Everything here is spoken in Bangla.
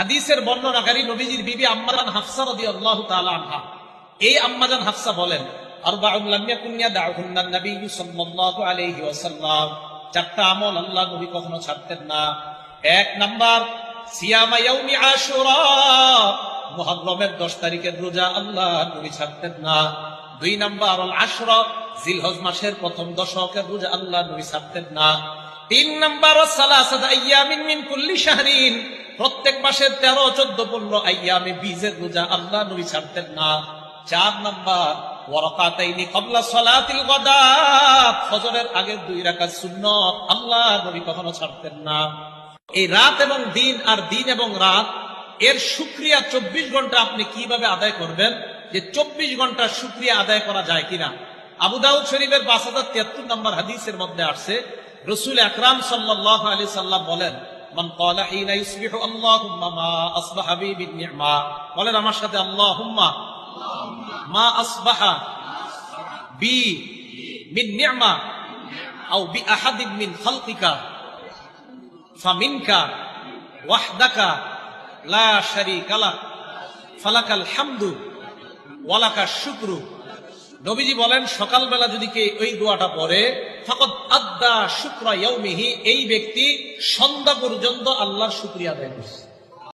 হাদিসের বর্ণনাকারী নবীজির বিবি আম্মাজান হাফসা রাদিয়াল্লাহু তাআলা আনহা। এই আম্মাজান হাফসা বলেন চারটা আমল আল্লাহ নবী কখনো ছাড়তেন না। এক নাম্বার, সিয়ামা ইয়াউমি আশুরা। মুহররমের 10 তারিখের রোজা আল্লাহ নবী ছাড়তেন না। দুই নাম্বার, আল আশরা। জিলহজ মাসের প্রথম দশকের রোজা আল্লাহ নবী ছাড়তেন না। তিন নাম্বার সালাসাত আইয়ামিন মিন কুল্লি শাহরিন। প্রত্যেক মাসে তেরো, চোদ্দ, পনেরো আইয়ামে বীজের রোজা আল্লাহ নবী ছাড়তেন না। চার নাম্বার, ওয়ারাকাতাইনি দুই রাত এর শুক্রিয়া চব্বিশ ঘণ্টা আপনি কীভাবে আদায় করবেন? যে চব্বিশ ঘণ্টা শুক্রিয়া আদায় করা যায় কিনা? শরীফের পাঁচ হাজার তিয়াত্তর নম্বর হাদিসের মধ্যে আসছে। রসুল আকরাম সাল্লাহ আলি সাল্লাম বলেন মান ক্বালা হিনা ইসবিহু আল্লাহুম্মা মা আসবাহা বি বিনি'মা বলেন আমার সাথে আল্লাহুম্মা। মা আসবাহা বি মিন নি'মা আও বি আহাদিন মিন খালকিকা। ফামিনকা ওয়াহদাকা লা শারীকা লাক। ফালাকাল হামদু ওয়ালাকা নবীজি বলেন, সকালবেলা যদি কে ওই দোয়াটা পড়ে ফকত আদ্দা শুক্রা এই ব্যক্তি সন্ধ্যা পর্যন্ত আল্লাহর শুক্রিয়া করছে।